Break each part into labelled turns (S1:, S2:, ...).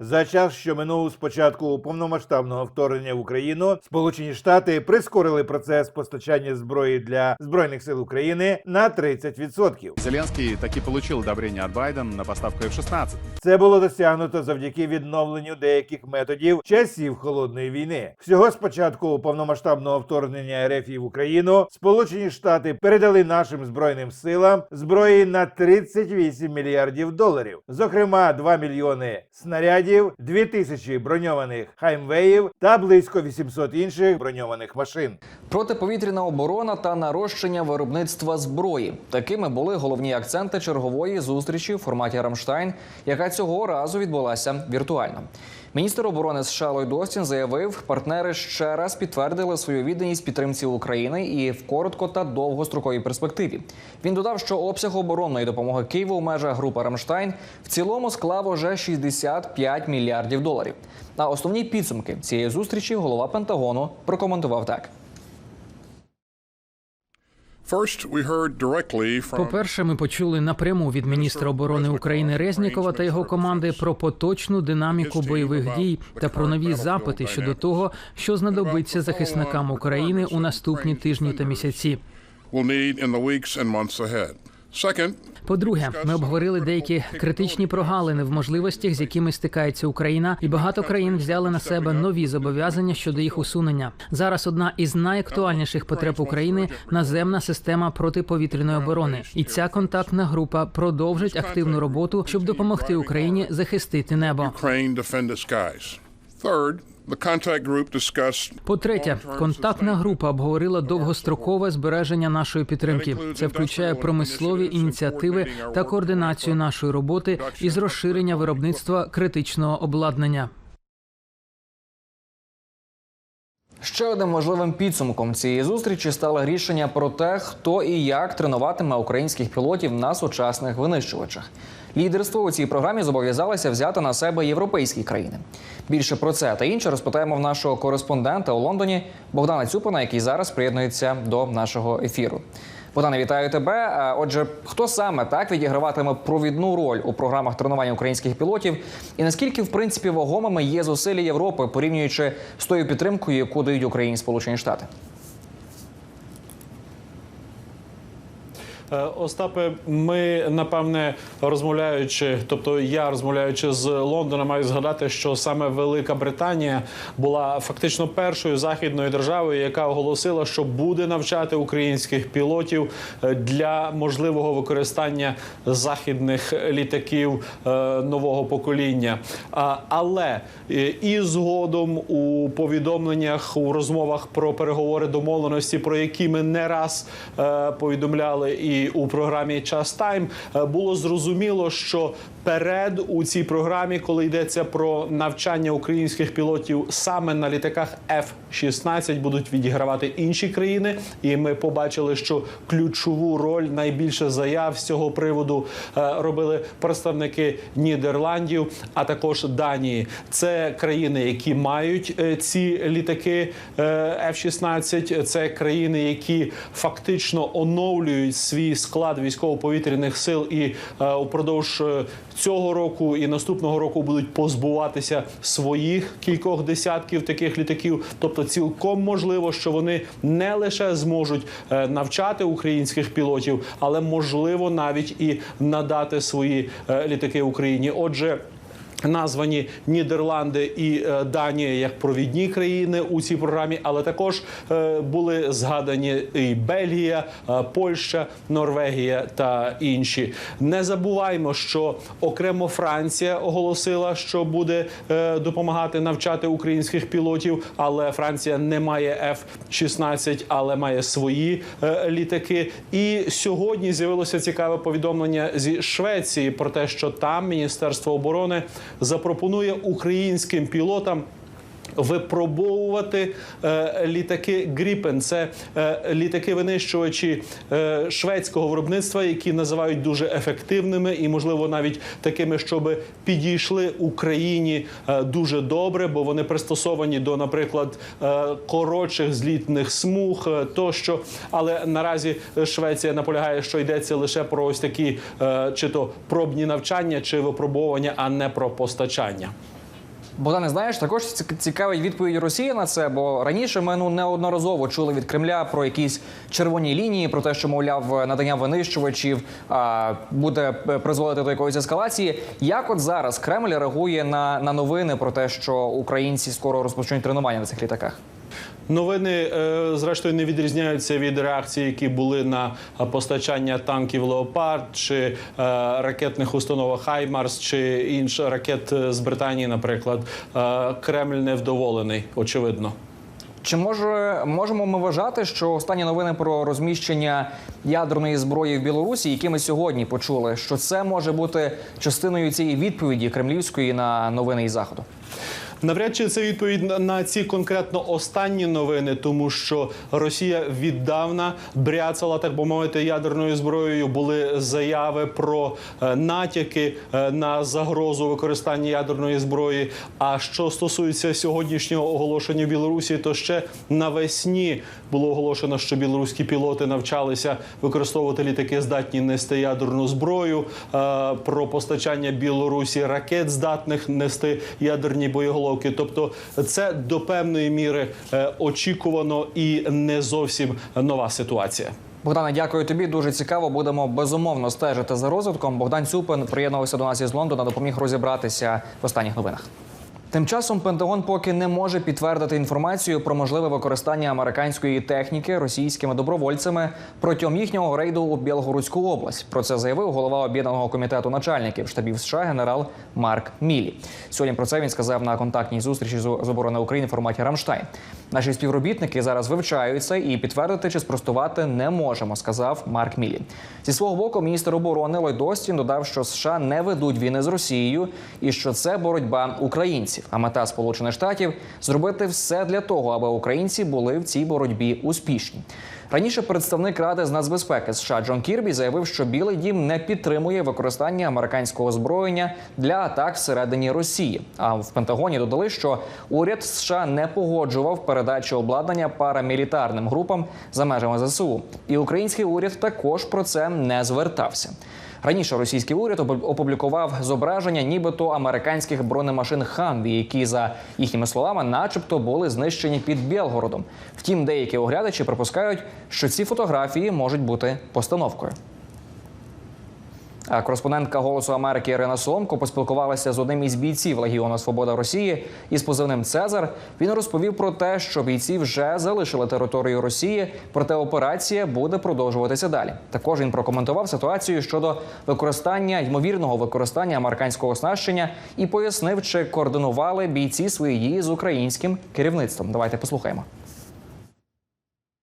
S1: За час, що минув з початку повномасштабного вторгнення в Україну, Сполучені Штати прискорили процес постачання зброї для збройних сил України на 30%.
S2: Зеленский таки получил одобрение от Байдена на поставку F-16.
S1: Це було досягнуто завдяки відновленню деяких методів часів холодної війни. Всього з початку повномасштабного вторгнення РФ в Україну Сполучені Штати передали нашим збройним силам зброї на 38 мільярдів доларів, зокрема 2 мільйони снарядів, 2 тисячі броньованих хаймвеїв та близько 800 інших броньованих машин.
S3: Протиповітряна оборона та нарощення виробництва зброї такими були головні акценти чергової зустрічі в форматі Рамштайн, яка цього разу відбулася віртуально. Міністр оборони США Ллойд Остін заявив, партнери ще раз підтвердили свою відданість підтримці України і в коротко та довгостроковій перспективі. Він додав, що обсяг оборонної допомоги Києву у межах групи Рамштайн в цілому склав уже 65 мільярдів доларів. А основні підсумки цієї зустрічі голова Пентагону прокоментував так.
S4: From
S5: По-перше, ми почули напряму від міністра оборони України Резнікова та його команди про поточну динаміку бойових дій та про нові запити щодо того, що знадобиться захисникам України у наступні тижні та місяці. По-друге, ми обговорили деякі критичні прогалини в можливостях, з якими стикається Україна, і багато країн взяли на себе нові зобов'язання щодо їх усунення. Зараз одна із найактуальніших потреб України наземна система протиповітряної оборони, і ця контактна група продовжить активну роботу, щоб допомогти Україні захистити небо. По-третє, контактна група обговорила довгострокове збереження нашої підтримки. Це включає промислові ініціативи та координацію нашої роботи із розширення виробництва критичного обладнання.
S3: Ще одним важливим підсумком цієї зустрічі стало рішення про те, хто і як тренуватиме українських пілотів на сучасних винищувачах. Лідерство у цій програмі зобов'язалися взяти на себе європейські країни. Більше про це та інше розпитаємо в нашого кореспондента у Лондоні Богдана Цюпина, який зараз приєднується до нашого ефіру. Богдане, вітаю тебе. А, Отже, хто саме так відіграватиме провідну роль у програмах тренування українських пілотів, і наскільки в принципі вагомими є зусилля Європи, порівнюючи з тою підтримкою, яку дають Україні Сполучені Штати?
S6: Остапе, ми напевне розмовляючи, тобто я розмовляючи з Лондона, маю згадати, що саме Велика Британія була фактично першою західною державою, яка оголосила, що буде навчати українських пілотів е, для можливого використання західних літаків е, нового покоління. Але е, і згодом у повідомленнях у розмовах про переговори домовленості, про які ми не раз е, повідомляли і у програмі Час Тайм, е, було зрозуміло, що перед у цій програмі, коли йдеться про навчання українських пілотів саме на літаках F-16, будуть відігравати інші країни. І ми побачили, що ключову роль найбільше заяв з цього приводу е, робили представники Нідерландів, а також Данії. Це країни, які мають е, ці літаки е, F-16. Це країни, які фактично оновлюють свій склад військово-повітряних сил і е, упродовж е, цього року і наступного року будуть позбуватися своїх кількох десятків таких літаків. Тобто, цілком можливо, що вони не лише зможуть е, навчати українських пілотів, але можливо навіть і надати свої е, літаки Україні. Отже. Названі Нідерланди і е, Данія як провідні країни у цій програмі, але також е, були згадані і Бельгія, е, Польща, Норвегія та інші. Не забуваймо, що окремо Франція оголосила, що буде допомагати навчати українських пілотів, але Франція не має F-16, але має свої літаки. І сьогодні з'явилося цікаве повідомлення зі Швеції про те, що там Міністерство оборони запропонує українським пілотам. Випробовувати е, літаки Гріпен. Це е, літаки винищувачі е, шведського виробництва, які називають дуже ефективними і, можливо, навіть такими, щоб підійшли Україні е, дуже добре, бо вони пристосовані до, наприклад, е, коротших злітних смуг е, тощо. Але наразі Швеція наполягає, що йдеться лише про ось такі е, чи то пробні навчання, чи випробовування, а не про постачання.
S3: Богдане, знаєш, також ці- цікавить відповідь Росії на це, бо раніше ми ну неодноразово чули від Кремля про якісь червоні лінії, про те, що мовляв надання винищувачів а, буде е, призводити до якоїсь ескалації. Як от зараз Кремль реагує на, на новини про те, що українці скоро розпочнуть тренування на цих літаках?
S6: Новини, е, зрештою, не відрізняються від реакцій, які були на постачання танків Леопард чи е, ракетних установок Хаймарс чи інших ракет з Британії, наприклад. Е, Кремль невдоволений, очевидно.
S3: Чи може можемо ми вважати, що останні новини про розміщення ядерної зброї в Білорусі, які ми сьогодні почули, що це може бути частиною цієї відповіді кремлівської на новини із заходу?
S6: Навряд чи це відповідь на- ці конкретно останні новини, тому що Росія віддавна бряцала, так би мовити, ядерною зброєю. Були заяви про е, натяки е, на загрозу використання ядерної зброї. А що стосується сьогоднішнього оголошення в Білорусі, то ще навесні було оголошено, що білоруські пілоти навчалися використовувати літаки, здатні нести ядерну зброю. Е, Про постачання Білорусі ракет, здатних нести ядерні боєголовки. Тобто, це до певної міри е, очікувано і не зовсім нова ситуація.
S3: Богдане, дякую тобі. Дуже цікаво. Будемо безумовно стежити за розвитком. Богдан Цюпин приєднувався до нас із Лондона, допоміг розібратися в останніх новинах. Тим часом Пентагон поки не може підтвердити інформацію про можливе використання американської техніки російськими добровольцями протягом їхнього рейду у Білгородську область. Про це заявив голова об'єднаного комітету начальників штабів США генерал Марк Мілі. Сьогодні про це він сказав на контактній зустрічі з оборони України в форматі Рамштайн. Наші співробітники зараз вивчають це і підтвердити чи спростувати не можемо, сказав Марк Мілі. Зі свого боку, міністр оборони Ллойд Остін додав, що США не ведуть війни з Росією і що це боротьба українців. А мета Сполучених Штатів зробити все для того, аби українці були в цій боротьбі успішні. Раніше представник Ради з нацбезпеки США Джон Кірбі заявив, що Білий Дім не підтримує використання американського озброєння для атак всередині Росії. А в Пентагоні додали, що уряд США не погоджував передачу обладнання парамілітарним групам за межами ЗСУ. І український уряд також про це не звертався. Раніше російський уряд опу- опублікував зображення, нібито американських бронемашин Ханві, які за їхніми словами, начебто, були знищені під Білгородом. Втім, деякі оглядачі припускають, що ці фотографії можуть бути постановкою. Кореспондентка Голосу Америки Ірина Соломко поспілкувалася з одним із бійців Легіону Свобода Росії із позивним Цезар. Він розповів про те, що бійці вже залишили територію Росії, проте операція буде продовжуватися далі. Також він прокоментував ситуацію щодо використання ймовірного використання американського оснащення і пояснив, чи координували бійці свої дії з українським керівництвом. Давайте послухаємо.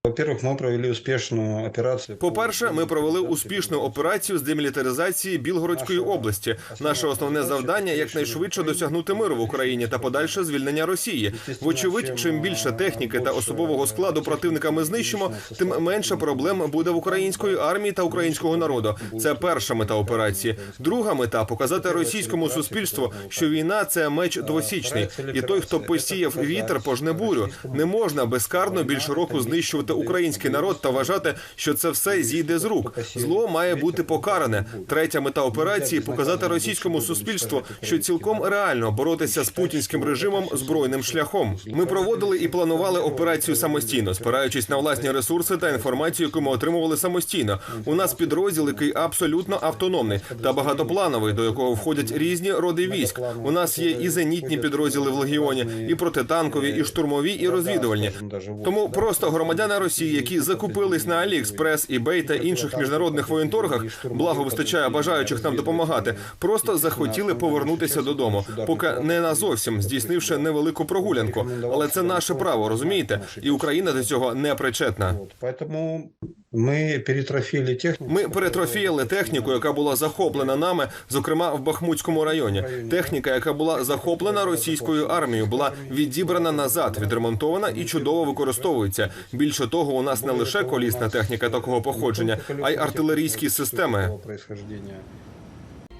S7: Во-первых, мы провели успешную операцию.
S8: По-перше, ми провели успішну операцію з демілітаризації Білгородської області. Наше основне завдання якнайшвидше досягнути миру в Україні та подальше звільнення Росії. Вочевидь, чим більше техніки та особового складу противника ми знищимо, тим менше проблем буде в української армії та українського народу. Це перша мета операції. Друга мета показати російському суспільству, що війна це меч двосічний, і той, хто посіяв вітер, пожне бурю. Не можна безкарно більше року знищувати український народ та вважати, що це все зійде з рук. Зло має бути покаране. Третя мета операції показати російському суспільству, що цілком реально боротися з путінським режимом збройним шляхом. Ми проводили і планували операцію самостійно, спираючись на власні ресурси та інформацію, яку ми отримували самостійно. У нас підрозділ, який абсолютно автономний та багатоплановий, до якого входять різні роди військ. У нас є і зенітні підрозділи в легіоні, і протитанкові, і штурмові, і розвідувальні. Тому просто громадяни Росії, які закупились на Аліекспрес, eBay та інших міжнародних воєнторгах, благо вистачає бажаючих нам допомагати, просто захотіли повернутися додому, поки не назовсім здійснивши невелику прогулянку. Але це наше право, розумієте? І Україна до цього не причетна.
S7: Вот, Поэтому перетрофіли техніку.
S8: Ми перетрофіяли техніку, яка була захоплена нами, зокрема в Бахмутському районі. Техніка, яка була захоплена російською армією, була відібрана назад, відремонтована і чудово використовується. Більше того, у нас не лише колісна техніка такого походження, а й артилерійські системи.